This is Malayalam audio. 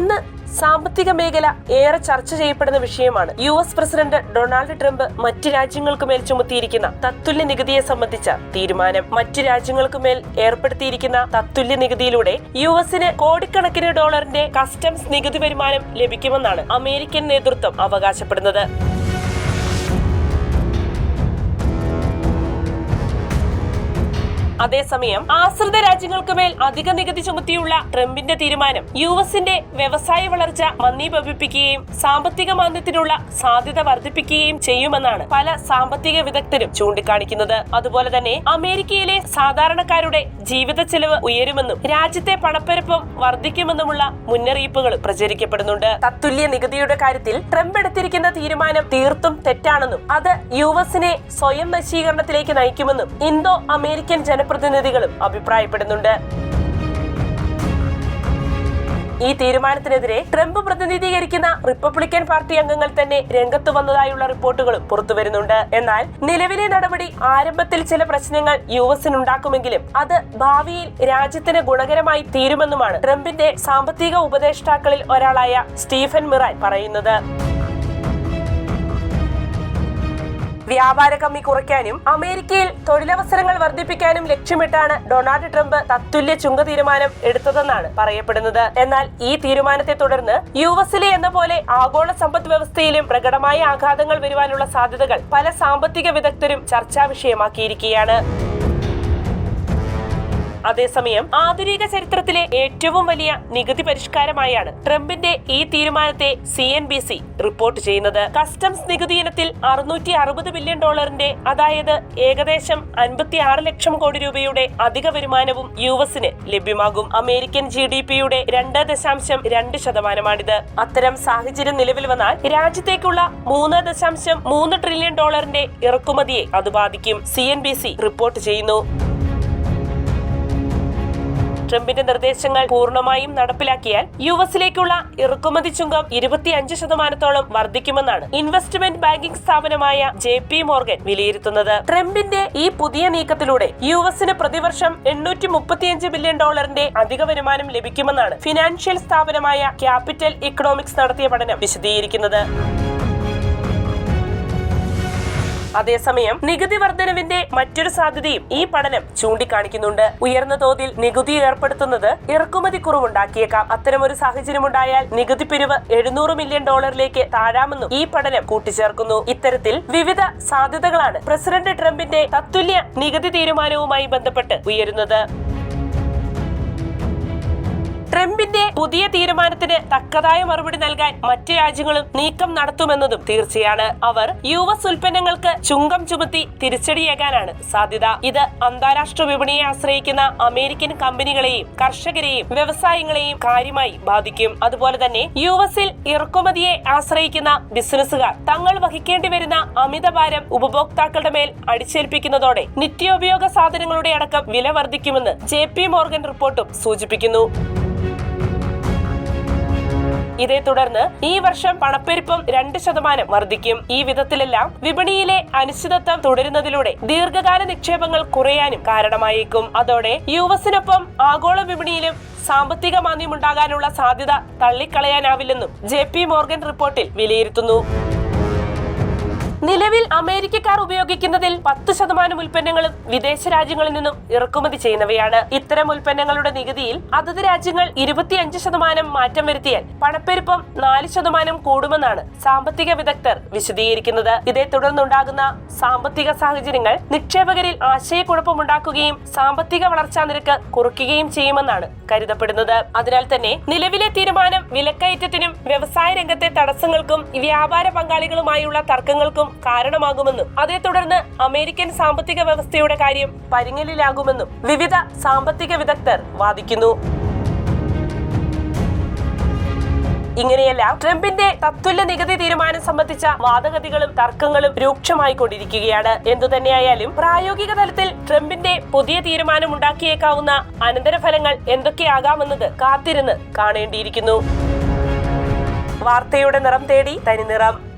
ഇന്ന് സാമ്പത്തിക മേഖല ഏറെ ചർച്ച ചെയ്യപ്പെടുന്ന വിഷയമാണ്. U S president Donald Trump മറ്റ് രാജ്യങ്ങൾക്ക് മേൽ ചുമത്തിയിരിക്കുന്ന തത്തുല്യ നികുതിയെ സംബന്ധിച്ച തീരുമാനം. മറ്റ് രാജ്യങ്ങൾക്ക് മേൽ ഏർപ്പെടുത്തിയിരിക്കുന്ന തത്തുല്യ നികുതിയിലൂടെ യു എസിന് കോടിക്കണക്കിന് ഡോളറിന്റെ കസ്റ്റംസ് നികുതി വരുമാനം ലഭിക്കുമെന്നാണ് അമേരിക്കൻ നേതൃത്വം അവകാശപ്പെടുന്നത്. അതേസമയം ആശ്രിത രാജ്യങ്ങൾക്ക് മേൽ അധിക നികുതി ചുമത്തിയുള്ള ട്രംപിന്റെ തീരുമാനം യു എസിന്റെ വ്യവസായ വളർച്ച മന്ദീഭവിപ്പിക്കുകയും സാമ്പത്തിക മാന്ദ്യത്തിനുള്ള സാധ്യത വർദ്ധിപ്പിക്കുകയും ചെയ്യുമെന്നാണ് പല സാമ്പത്തിക വിദഗ്ധരും ചൂണ്ടിക്കാണിക്കുന്നത്. അതുപോലെ തന്നെ അമേരിക്കയിലെ സാധാരണക്കാരുടെ ജീവിത ചെലവ് ഉയരുമെന്നും രാജ്യത്തെ പണപ്പെരുപ്പം വർദ്ധിക്കുമെന്നുമുള്ള മുന്നറിയിപ്പുകൾ പ്രചരിക്കപ്പെടുന്നുണ്ട്. തത്തുല്യ നികുതിയുടെ കാര്യത്തിൽ ട്രംപ് എടുത്തിരിക്കുന്ന തീരുമാനം തീർത്തും തെറ്റാണെന്നും അത് യു എസിനെ സ്വയം നശീകരണത്തിലേക്ക് നയിക്കുമെന്നും ഇന്തോ അമേരിക്കൻ ജനപ്രതിനിധികളും അഭിപ്രായപ്പെടുന്നുണ്ട്. ഈ തീരുമാനത്തിനെതിരെ ട്രംപ് പ്രതിനിധീകരിക്കുന്ന റിപ്പബ്ലിക്കൻ പാർട്ടി അംഗങ്ങൾ തന്നെ രംഗത്ത് വന്നതായുള്ള റിപ്പോർട്ടുകളും പുറത്തുവരുന്നുണ്ട് എന്നാൽ നിലവിലെ നടപടി ആരംഭത്തിൽ ചില പ്രശ്നങ്ങൾ യു എസിനുണ്ടാക്കുമെങ്കിലും അത് ഭാവിയിൽ രാജ്യത്തിന് ഗുണകരമായി തീരുമെന്നുമാണ് ട്രംപിന്റെ സാമ്പത്തിക ഉപദേഷ്ടാക്കളിൽ ഒരാളായ സ്റ്റീഫൻ മിറാൻ പറയുന്നത്. വ്യാപാര കമ്മി കുറയ്ക്കാനും അമേരിക്കയിൽ തൊഴിലവസരങ്ങൾ വർദ്ധിപ്പിക്കാനും ലക്ഷ്യമിട്ടാണ് ഡൊണാൾഡ് ട്രംപ് തത്തുല്യ ചുങ്ക തീരുമാനം എടുത്തതെന്നാണ് പറയപ്പെടുന്നത്. എന്നാൽ ഈ തീരുമാനത്തെ തുടർന്ന് യു എസിലെ എന്ന പോലെ ആഗോള സമ്പദ് വ്യവസ്ഥയിലും പ്രകടമായ ആഘാതങ്ങൾ വരുവാനുള്ള സാധ്യതകൾ പല സാമ്പത്തിക വിദഗ്ധരും ചർച്ചാ വിഷയമാക്കിയിരിക്കുകയാണ്. അതേസമയം ആധുനിക ചരിത്രത്തിലെ ഏറ്റവും വലിയ നികുതി പരിഷ്കാരമായാണ് ട്രംപിന്റെ ഈ തീരുമാനത്തെ C N B C report ചെയ്യുന്നത്. കസ്റ്റംസ് നികുതി ഇനത്തിൽ അറുന്നൂറ്റി അറുപത് ബില്യൺ ഡോളറിന്റെ അതായത് ഏകദേശം അൻപത്തി ആറ് ലക്ഷം കോടി രൂപയുടെ അധിക വരുമാനവും യു എസിന് ലഭ്യമാകും. അമേരിക്കൻ ജി ഡി പിയുടെ രണ്ട് ദശാംശം രണ്ട് ശതമാനമാണിത്. അത്തരം സാഹചര്യം നിലവിൽ വന്നാൽ രാജ്യത്തേക്കുള്ള മൂന്ന് ദശാംശം മൂന്ന് ട്രില്യൺ ഡോളറിന്റെ ഇറക്കുമതിയെ അത് ബാധിക്കും C N B C report ചെയ്യുന്നു. ട്രംപിന്റെ നിർദ്ദേശങ്ങൾ പൂർണമായും നടപ്പിലാക്കിയാൽ യു എസിലേക്കുള്ള ഇറക്കുമതി ചുങ്കം ഇരുപത്തിയഞ്ച് ശതമാനത്തോളം വർദ്ധിക്കുമെന്നാണ് ഇൻവെസ്റ്റ്മെന്റ് ബാങ്കിംഗ് സ്ഥാപനമായ ജെ പി മോർഗൻ വിലയിരുത്തുന്നത്. ട്രംപിന്റെ ഈ പുതിയ നീക്കത്തിലൂടെ യു എസിന് പ്രതിവർഷം എണ്ണൂറ്റി മുപ്പത്തിയഞ്ച് ബില്യൺ ഡോളറിന്റെ അധിക വരുമാനം ലഭിക്കുമെന്നാണ് ഫിനാൻഷ്യൽ സ്ഥാപനമായ ക്യാപിറ്റൽ ഇക്കണോമിക്സ് നടത്തിയ പഠനം വിശദീകരിക്കുന്നത്. അതേസമയം നികുതി വർധനവിന്റെ മറ്റൊരു സാധ്യതയും ഈ പഠനം ചൂണ്ടിക്കാണിക്കുന്നുണ്ട്. ഉയർന്ന തോതിൽ നികുതി ഏർപ്പെടുത്തുന്നത് ഇറക്കുമതി കുറവുണ്ടാക്കിയേക്കാം. അത്തരമൊരു സാഹചര്യമുണ്ടായാൽ നികുതി പിരിവ് എഴുന്നൂറ് മില്യൺ ഡോളറിലേക്ക് താഴാമെന്നും ഈ പഠനം കൂട്ടിച്ചേർക്കുന്നു. ഇത്തരത്തിൽ വിവിധ സാധ്യതകളാണ് പ്രസിഡന്റ് ട്രംപിന്റെ തത്തുല്യ നികുതി തീരുമാനവുമായി ബന്ധപ്പെട്ട് ഉയരുന്നത്. ട്രംപിന്റെ പുതിയ തീരുമാനത്തിന് തക്കതായ മറുപടി നൽകാൻ മറ്റ് രാജ്യങ്ങളും നീക്കം നടത്തുമെന്നതും തീർച്ചയാണ്. അവർ യു എസ് ഉൽപ്പന്നങ്ങൾക്ക് ചുങ്കം ചുമത്തി തിരിച്ചടിയേകാനാണ് സാധ്യത. ഇത് അന്താരാഷ്ട്ര വിപണിയെ ആശ്രയിക്കുന്ന അമേരിക്കൻ കമ്പനികളെയും കർഷകരെയും വ്യവസായങ്ങളെയും കാര്യമായി ബാധിക്കും. അതുപോലെ തന്നെ യു എസിൽ ഇറക്കുമതിയെ ആശ്രയിക്കുന്ന ബിസിനസ്സുകാർ തങ്ങൾ വഹിക്കേണ്ടി വരുന്ന അമിതഭാരം ഉപഭോക്താക്കളുടെ മേൽ അടിച്ചേൽപ്പിക്കുന്നതോടെ നിത്യോപയോഗ സാധനങ്ങളുടെ അടക്കം വില വർദ്ധിക്കുമെന്ന് ജെ പി മോർഗൻ റിപ്പോർട്ടും സൂചിപ്പിക്കുന്നു. ഇതേ തുടർന്ന് ഈ വർഷം പണപ്പെരുപ്പം രണ്ട് ശതമാനം വർദ്ധിക്കും. ഈ വിധത്തിലെല്ലാം വിപണിയിലെ അനിശ്ചിതത്വം തുടരുന്നതിലൂടെ ദീർഘകാല നിക്ഷേപങ്ങൾ കുറയാനും കാരണമായേക്കും. അതോടെ യു എസിനൊപ്പം ആഗോള വിപണിയിലും സാമ്പത്തിക മാന്ദ്യമുണ്ടാകാനുള്ള സാധ്യത തള്ളിക്കളയാനാവില്ലെന്നും ജെ പി മോർഗൻ റിപ്പോർട്ടിൽ വിലയിരുത്തുന്നു. നിലവിൽ അമേരിക്കക്കാർ ഉപയോഗിക്കുന്നതിൽ പത്ത് ശതമാനം ഉൽപ്പന്നങ്ങളും വിദേശ രാജ്യങ്ങളിൽ നിന്നും ഇറക്കുമതി ചെയ്യുന്നവയാണ്. ഇത്തരം ഉൽപ്പന്നങ്ങളുടെ നികുതിയിൽ അതത് രാജ്യങ്ങൾ ഇരുപത്തിയഞ്ച് ശതമാനം മാറ്റം വരുത്തിയാൽ പണപ്പെരുപ്പം നാല് ശതമാനം കൂടുമെന്നാണ് സാമ്പത്തിക വിദഗ്ധർ വിശദീകരിക്കുന്നത്. ഇതേ തുടർന്നുണ്ടാകുന്ന സാമ്പത്തിക സാഹചര്യങ്ങൾ നിക്ഷേപകരിൽ ആശയക്കുഴപ്പമുണ്ടാക്കുകയും സാമ്പത്തിക വളർച്ചാ നിരക്ക് കുറയ്ക്കുകയും ചെയ്യുമെന്നാണ് കരുതപ്പെടുന്നത്. അതിനാൽ തന്നെ നിലവിലെ തീരുമാനം വിലക്കയറ്റത്തിനും വ്യവസായ രംഗത്തെ തടസ്സങ്ങൾക്കും വ്യാപാര പങ്കാളികളുമായുള്ള തർക്കങ്ങൾക്കും കാരണമാകുമെന്നും അതേ തുടർന്ന് അമേരിക്കൻ സാമ്പത്തിക വ്യവസ്ഥയുടെ കാര്യം പരിങ്ങലിലാകുമെന്നും വിവിധ സാമ്പത്തിക വിദഗ്ധർ വാദിക്കുന്നു. ഇങ്ങനെയല്ല ട്രംപിന്റെ തത്തുല്യ നികുതി തീരുമാനം സംബന്ധിച്ച വാദഗതികളും തർക്കങ്ങളും രൂക്ഷമായി കൊണ്ടിരിക്കുകയാണ് എന്തുതന്നെയായാലും പ്രായോഗിക തലത്തിൽ ട്രംപിന്റെ പുതിയ തീരുമാനം ഉണ്ടാക്കിയേക്കാവുന്ന അനന്തരഫലങ്ങൾ എന്തൊക്കെയാകാമെന്നത് കാത്തിരുന്ന് കാണേണ്ടിയിരിക്കുന്നു. വാർത്തയുടെ നിറം തേടി തനി നിറം